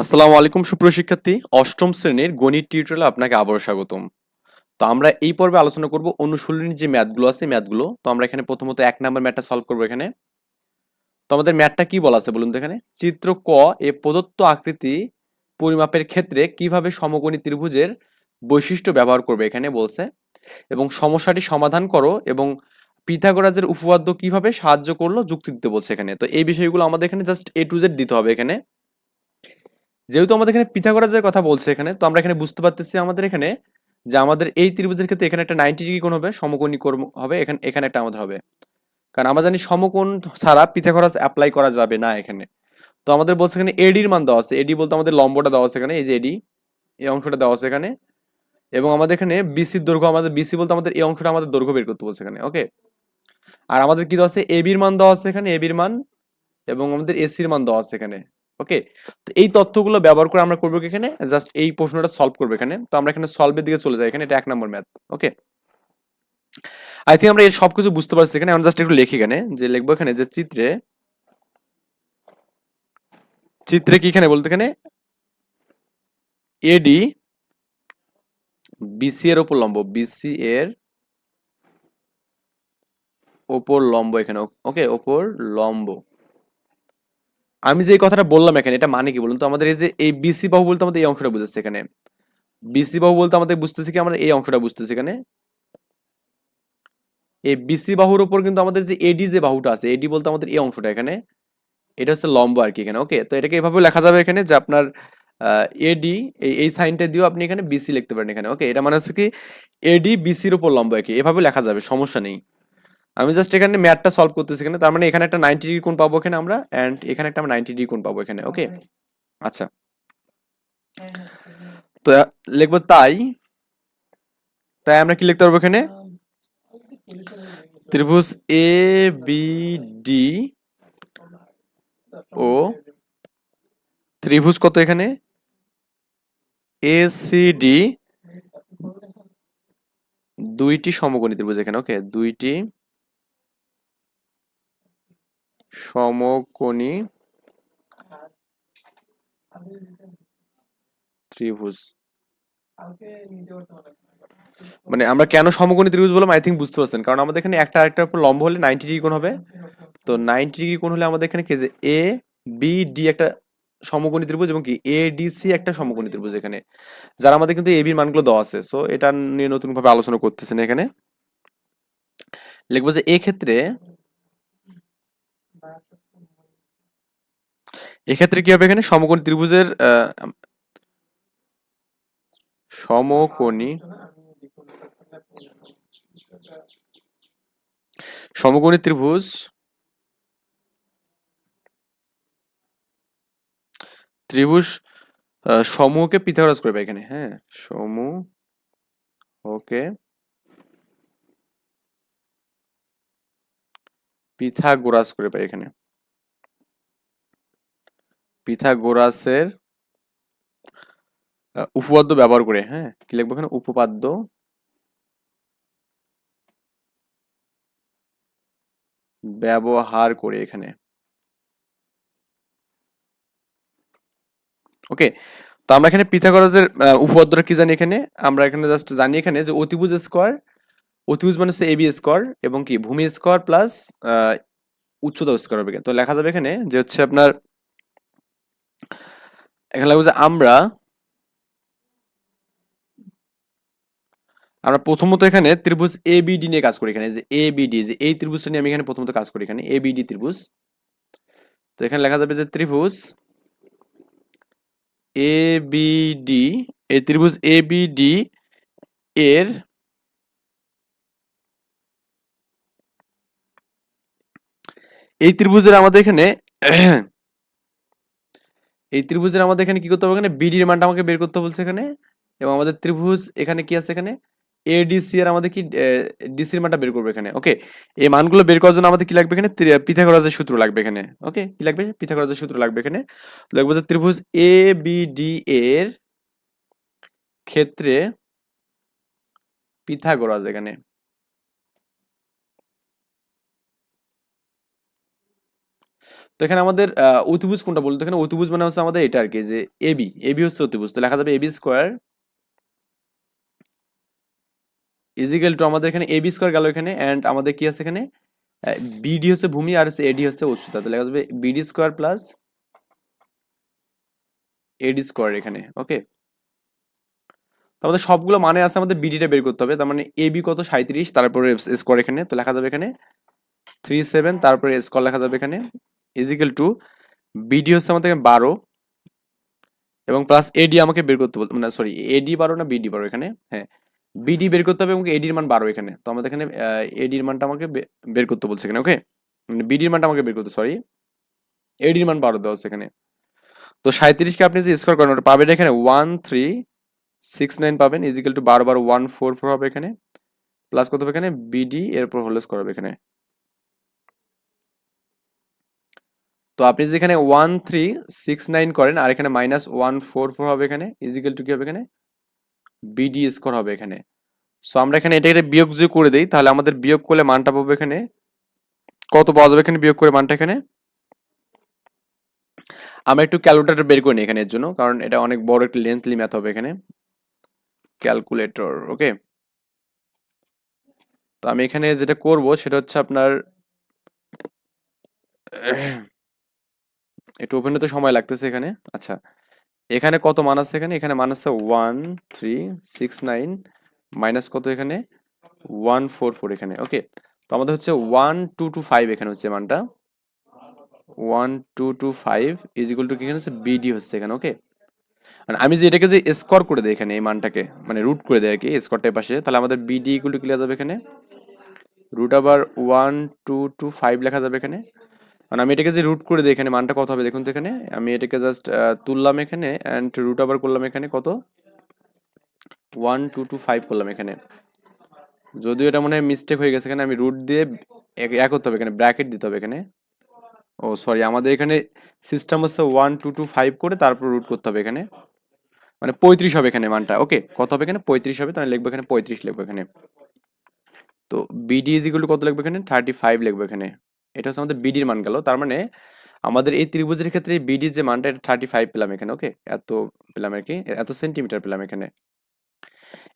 আসসালামু আলাইকুম, সুপ্রিয় শিক্ষার্থী। অষ্টম শ্রেণির গণিত টিউটোরিয়ালে আপনাকে আবারও স্বাগতম। তো আমরা এই পর্বে আলোচনা করব অনুশীলনীর যে ম্যাথগুলো আছে ম্যাথগুলো। তো আমরা এখানে প্রথমত এক নাম্বার ম্যাথটা সলভ করব এখানে। তো আমাদের ম্যাথটা কি বলা আছে বলুন তো এখানে? চিত্র ক এ প্রদত্ত আকৃতি পরিমাপের ক্ষেত্রে কীভাবে সমকোণী ত্রিভুজের বৈশিষ্ট্য ব্যবহার করবে এখানে বলছে। এবং সমস্যাটি সমাধান করো এবং পিথাগোরাজের উপপাদ্য কীভাবে সাহায্য করল যুক্তি দিতে বলছে এখানে। তো এই বিষয়গুলো আমাদের এখানে জাস্ট এ টু জেড দিতে হবে এখানে। যেহেতু আমাদের এখানে পিথাগোরাসের কথা বলছে এখানে, তো আমরা এখানে বুঝতে পারতেছি আমাদের এখানে যে আমাদের এই ত্রিভুজের ক্ষেত্রে এখানে একটা নাইনটি ডিগ্রি কোণ হবে, সমকোণী কোণ হবে, এখানে এখানে একটা আমাদের হবে। কারণ আমরা জানি সমকোণ ছাড়া পিথাগোরাস অ্যাপ্লাই করা যাবে না এখানে। তো আমাদের বলছে এখানে এডির মান দেওয়া আছে। এডি বলতে আমাদের লম্বটা দেওয়া আছে এখানে, এই যে এডি এই অংশটা দেওয়া আছে এখানে। এবং আমাদের এখানে বিসির দৈর্ঘ্য আমাদের বিসি বলতে আমাদের এই অংশটা আমাদের দৈর্ঘ্য বের করতে বলছে এখানে ওকে আর আমাদের কি দেওয়া আছে? এবির মান দেওয়া আছে এখানে এবির মান, এবং আমাদের এসির মান দেওয়া আছে এখানে। ওকে তো এই তথ্যগুলো ব্যবহার করে আমরা করব এখানে? জাস্ট এই প্রশ্নটা সলভ করব এখানে। তো আমরা এখানে সলভের দিকে চলে যাই। এখানে এটা এক নম্বর ম্যাথ ওকে আই থিঙ্ক আমরা এর সবকিছু বুঝতে পারছি এখানে। আমরা জাস্ট একটু লিখি এখানে। যে লিখব এখানে যে চিত্রে চিত্রে কি এখানে বলতে এখানে? এডি বিসি এর ওপর লম্ব। বিসি এর ওপর লম্ব এখানে। ওকে ওপর লম্ব। আমি যে এই কথাটা বললাম এখানে, এটা মানে কি বলুন তো? আমাদের এই যে এই বিসি বাহু বলতে আমাদের এই অংশটা বুঝতেছে এখানে। বিসি বাহু বলতে আমাদের বুঝতেছি কি? আমরা এই অংশটা বুঝতেছি এখানে। এই বিসি বাহুর উপর কিন্তু আমাদের যে এডি যে বাহুটা আছে এডি বলতে আমাদের এই অংশটা এখানে। এটা হচ্ছে লম্ব আর কি এখানে, ওকে? তো এটাকে এভাবে লেখা যাবে এখানে যে আপনার এডি এই এই সাইনটা দিয়েও আপনি এখানে বিসি লিখতে পারেন এখানে, ওকে? এটা মানে হচ্ছে কি এডি বিসির উপর লম্ব আর কি এভাবে লেখা যাবে, সমস্যা নেই। আমি জাস্ট এখানে ম্যাথটা সলভ করতেছি এখানে তার মানে এখানে একটা নাইনটি ডিগ্রি কোণ পাবো এখানে আমরা অ্যান্ড এখানে একটা আমরা নাইনটি ডিগ্রি কোণ পাবো এখানে ওকে আচ্ছা। তো লিখব তাই। তাই আমরা কি লিখতে পারব এখানে? ত্রিভুজ এ বি ডি ও ত্রিভুজ কত এখানে? এ সি ডি দুইটি সমকোণী ত্রিভুজ এখানে ওকে দুইটি সমকোণী ত্রিভুজ। মানে আমরা কেন সমকোণী ত্রিভুজ বললাম? আই থিঙ্ক বুঝতে পারছেন। কারণ আমাদের এখানে একটা আরেকটার উপর লম্ব হলে নাইনটি ডিগ্রি কোণ হবে। তো নাইনটি ডিগ্রি কোণ হলে আমাদের এখানে কি যে এ বি ডি একটা সমকোণী ত্রিভুজ এবং কি এ ডি সি একটা সমকোণী ত্রিভুজ এখানে। যারা আমাদের কিন্তু এ বির মানগুলো দেওয়া আছে। সো এটা নিয়ে নতুন ভাবে আলোচনা করতেছেন এখানে। লিখব যে এক্ষেত্রে এক্ষেত্রে কি হবে এখানে? সমকোণী ত্রিভুজের সমকোণী সমকোণী ত্রিভুজ ত্রিভুজ সমূহকে পিথাগোরাস করবে এখানে হ্যাঁ? সমূহ ওকে পিথাগোরাস করে পাই এখানে। পিথাগোরাসের উপপাদ্য ব্যবহার করে হ্যাঁ? কি লিখব এখানে? উপপাদ্য ব্যবহার করে এখানে। ওকে, তো আমরা এখানে পিথাগোরাসের উপপাদ্যটা কি জানি এখানে? আমরা এখানে জাস্ট জানি এখানে যে অতিভুজ স্কোয়ার, অতিভুজ মানে হচ্ছে এবি স্কোয়ার এবং কি? ভূমি স্কোয়ার প্লাস উচ্চতা স্কোয়ার হবে। তো লেখা যাবে এখানে যে হচ্ছে আপনার এখানে লাগবে যে আমরা আমরা প্রথমত এখানে ত্রিভুজ এ বিডি নিয়ে কাজ করি এখানে যে এ বিডি যে এই ত্রিভুজটা নিয়ে আমি এখানে প্রথমত কাজ করি এখানে এ বিডি ত্রিভুজ। তো এখানে লেখা যাবে যে ত্রিভুজ এ বিডি এই ত্রিভুজ এ বিডি এর এই ত্রিভুজের আমাদের এখানে এই ত্রিভুজের আমাদের এখানে কি করতে হবে এখানে? বিডির মানটা আমাকে বের করতে বলছে এখানে। এবং আমাদের ত্রিভুজ এখানে কি আছে এখানে? এডিসি আর আমাদের কি ডিসির মানটা বের করবে এখানে। ওকে এই মানগুলো বের করার জন্য আমাদের কি লাগবে এখানে? পিথাগোরাসের সূত্র লাগবে এখানে। ওকে কি লাগবে? পিথাগোরাসের সূত্র লাগবে এখানে। লাগবে যে ত্রিভুজ এ বি ডি এর ক্ষেত্রে পিথাগোরাস এখানে। তো এখানে আমাদের অতিভুজ কোনটা বলতো? এখানে অতিভুজ মানে হচ্ছে আমাদের এটা আর কি যে এবি এবি হচ্ছে অতিভুজ। তো লেখা যাবে এবি স্কোয়ার ইজিক্যাল টু আমাদের এখানে এবি স্কোয়ার গেল এখানে অ্যান্ড আমাদের কি আছে এখানে? বিডি হচ্ছে ভূমি, আর হচ্ছে এডি হচ্ছে উচ্চতা। তো লেখা যাবে BD square plus AD square এখানে ওকে তো আমাদের সবগুলো মানে আছে, আমাদের বিডিটা বের করতে হবে। তার মানে এবি কত? সাঁত্রিশ তারপরে স্কোয়ার এখানে। তো লেখা যাবে এখানে থ্রি সেভেন তারপরে স্কোয়ার লেখা যাবে এখানে ইজিক্যাল টু বিডি হচ্ছে আমাদের বারো এবং প্লাস এডি আমাকে বের করতে বলতে মানে সরি এডি বারো না বিডি বারো এখানে? হ্যাঁ বিডি বের করতে হবে এবং এডির মান বারো এখানে। তো আমাদের এখানে এডির মানটা আমাকে বের করতে বলছে এখানে ওকে মানে বিডির মানটা আমাকে বের করতে সরি এডির মান বারো দেওয়া হচ্ছে এখানে। তো সাঁত্রিশকে আপনি যে স্কোয়ার করেন, ওটা পাবেন এখানে ওয়ান থ্রি সিক্স নাইন পাবেন ইজিক্যাল টু বারো বারো ওয়ান ফোর ফোর হবে এখানে। প্লাস কত হবে এখানে? বিডি এরপর হোল স্কোয়ার হবে এখানে। তো আপনি যদি এখানে ওয়ান থ্রি সিক্স নাইন করেন, আর এখানে মাইনাস ওয়ান ফোর ফোর হবে এখানে ইজিক্যাল টু কি হবে এখানে? বিডি স্কোর হবে এখানে। সো আমরা এখানে এটা এটা বিয়োগ যদি করে দিই, তাহলে আমাদের বিয়োগ করলে মানটা পাবো এখানে, কত পাওয়া যাবে এখানে বিয়োগ করে মানটা এখানে? আমরা একটু ক্যালকুলেটর বের করে এখানে এর জন্য, কারণ এটা অনেক বড় একটা লেন্থলি ম্যাথ হবে এখানে। ক্যালকুলেটর ওকে তো আমি এখানে যেটা করব, সেটা হচ্ছে আপনার একটু ওপেন হতে সময় লাগতেছে এখানে। আচ্ছা এখানে কত মান আছে এখানে? এখানে মান আছে one three six nine minus কত এখানে? ওয়ান ফোর ফোর এখানে। ওকে তো আমাদের হচ্ছে ওয়ান টু টু ফাইভ এখানে হচ্ছে মানটা। One two two five is to কি এখানে হচ্ছে? বিডি হচ্ছে এখানে ওকে মানে আমি যে এটাকে যে স্কোর করে দেয় এখানে, এই মানটাকে মানে রুট করে দেয় আর কি স্কোরটার পাশে, তাহলে আমাদের বিডি ইকুয়াল টু কি লেখা যাবে এখানে? রুট আবার ওয়ান টু টু ফাইভ লেখা যাবে এখানে। মানে আমি এটাকে যে রুট করে দিই, এখানে মানটা কত হবে দেখুন তো এখানে? আমি এটাকে জাস্ট তুললাম এখানে অ্যান্ড রুট আবার করলাম এখানে কত? ওয়ান টু টু ফাইভ করলাম এখানে। যদিও এটা মনে হয় মিস্টেক হয়ে গেছে এখানে, আমি রুট দিয়ে এক করতে হবে এখানে ব্র্যাকেট দিতে হবে এখানে। ও সরি আমাদের এখানে সিস্টেম হচ্ছে ওয়ান টু টু ফাইভ করে তারপর রুট করতে হবে এখানে। মানে পঁয়ত্রিশ হবে এখানে মানটা। ওকে কত হবে এখানে? পঁয়ত্রিশ হবে, তাহলে লিখব এখানে পঁয়ত্রিশ লিখব এখানে। তো বিডি ইজ কত লিখব এখানে? থার্টি ফাইভ লিখব এখানে। এটা হচ্ছে আমাদের বিডির মান গেল। তার মানে আমাদের এই ত্রিভুজের ক্ষেত্রে বিডির যে মানটা, এটা থার্টি ফাইভ পেলাম এখানে ওকে এত পেলাম আর কি, এত সেন্টিমিটার পেলাম এখানে।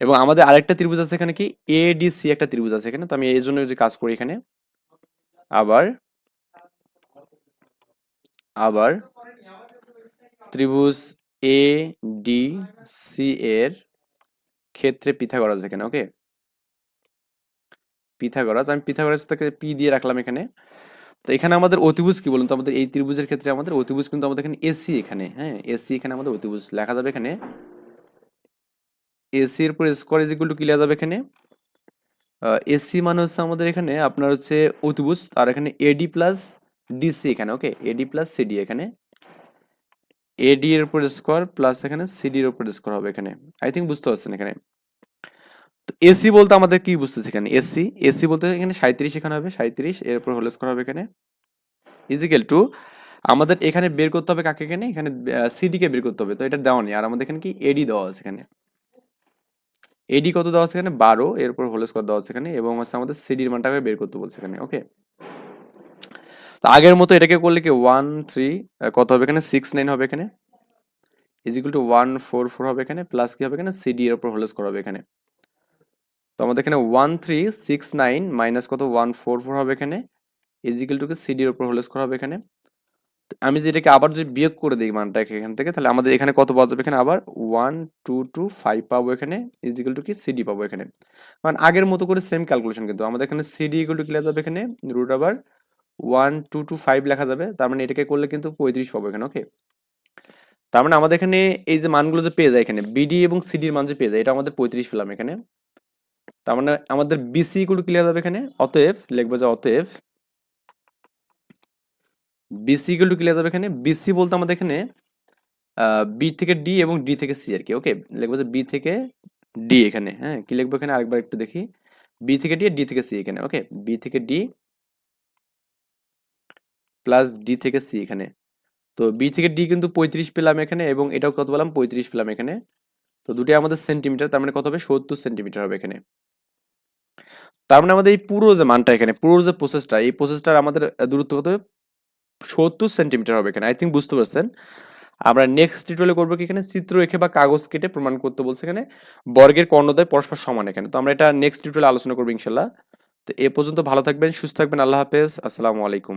এবং আমাদের আরেকটা ত্রিভুজ আছে এখানে কি? এডিসি একটা ত্রিভুজ আছে এখানে, তো আমি এই জন্য যে কাজ করি এখানে। আবার আবার ত্রিভুজ এ ডি সি এর ক্ষেত্রে পিথাগোরাস এখানে ওকে পিথাগোরাস, আমি পিথাগোরাস থেকে পি দিয়ে রাখলাম এখানে। তো এখানে আমাদের অতিভুজ কি বলুন তো? আমাদের এই ত্রিভুজের ক্ষেত্রে আমাদের অতিভুজ কিন্তু আমাদের এখানে এসি এখানে হ্যাঁ? এসি এখানে আমাদের অতিভুজ। লেখা যাবে এখানে, এসি এর পর স্কোয়ার ইজ ইকুয়াল টু কি লেখা যাবে এখানে? এসি মানে হচ্ছে আমাদের এখানে আপনার হচ্ছে অতিভুজ, আর এখানে এডি প্লাস ডিসি এখানে ওকে এডি প্লাস সিডি এখানে। এডি এর উপর স্কোয়ার প্লাস এখানে সিডি এর উপর স্কোয়ার হবে এখানে। আই থিঙ্ক বুঝতে পারছেন এখানে। এসি বলতে আমাদের কি বুঝতেছি এখানে? এসি এসি বলতে এখানে সাঁত্রিশ এখানে হবে সাঁত্রিশ এর উপর হোল স্কোয়ার হবে এখানে। ইজিক্যাল টু আমাদের এখানে বের করতে হবে কাকে এখানে? এখানে সিডিকে বের করতে হবে, তো এটা দেওয়া নেই। আর আমাদের এখানে কি? এডি দেওয়া আছে এখানে। এডি কত দেওয়া আছে এখানে? বারো, এরপর হোল স্কোয়ার দেওয়া আছে এখানে এবং হচ্ছে আমাদের সিডির মানটাকে বের করতে বলছে এখানে ওকে তো আগের মতো এটাকে করলে কি? ওয়ান থ্রি কত হবে এখানে? সিক্স নাইন হবে এখানে। Is equal to one four four হবে এখানে প্লাস কি হবে এখানে? সিডি এর উপর হোল স্কোয়ার হবে এখানে। তো আমাদের এখানে one three six nine minus কত? ওয়ান ফোর ফোর হবে এখানে। ইজ ইকুয়াল টু সিডির উপর হোল স্কোয়ার হবে এখানে। আমি যেটাকে আবার যদি বিয়োগ করে দিই মানটা এখান থেকে, তাহলে আমাদের এখানে কত পাওয়া যাবে এখানে? আবার ওয়ান টু টু ফাইভ পাবো এখানে। ইজ ইকুয়াল টু কি? সিডি পাবো এখানে। কারণ আগের মতো করে সেম ক্যালকুলেশন কিন্তু। আমাদের এখানে সিডি ইকুয়াল টু কি লেখা যাবে এখানে? রুট আবার ওয়ান টু টু ফাইভ লেখা যাবে। তার মানে এটাকে করলে কিন্তু পঁয়ত্রিশ পাবো এখানে ওকে তার মানে আমাদের এখানে এই যে মানগুলো যে পেয়ে যায় এখানে বিডি এবং সিডির মান যে পেয়ে যায়, এটা আমাদের পঁয়ত্রিশ পেলাম এখানে। তার মানে আমাদের বিসি ইকুয়াল টু কি লেখা যাবে এখানে। অতএব, লিখব যে অতএব বিসি ইকুয়াল টু কি লেখা যাবে এখানে। বিসি বলতে আমাদের এখানে বি থেকে ডি এবং ডি থেকে সি আর কি ওকে লিখব যে বি থেকে ডি এখানে হ্যাঁ? কি লিখব এখানে? আরেকবার একটু দেখি। বি থেকে ডি ডি থেকে সি এখানে ওকে বি থেকে ডি প্লাস ডি থেকে সি এখানে। তো বি থেকে ডি কিন্তু পঁয়ত্রিশ পেলাম এখানে এবং এটাও কত পেলাম? পঁয়ত্রিশ পেলাম এখানে। তো দুটি আমাদের সেন্টিমিটার তার মানে কত হবে? সত্তর সেন্টিমিটার হবে এখানে। তার মানে আমাদের এই পুরো যে মানটা এখানে, পুরো যে প্রসেসটা এই প্রসেসটার আমাদের দূরত্ব কত? সত্তর সেন্টিমিটার হবে এখানে আই থিঙ্ক বুঝতে পারছেন? আমরা নেক্সট টিউটোরিয়ালে করব কি এখানে? চিত্র রেখে বা কাগজ কেটে প্রমাণ করতে বলছে এখানে, বর্গের কর্ণদ্বয় পরস্পর সমান এখানে। তো আমরা এটা নেক্সট টিউটোরিয়ালে আলোচনা করব ইনশাল্লাহ। তো এ পর্যন্ত ভালো থাকবেন, সুস্থ থাকবেন, আল্লাহ হাফেজ, আসসালামু আলাইকুম।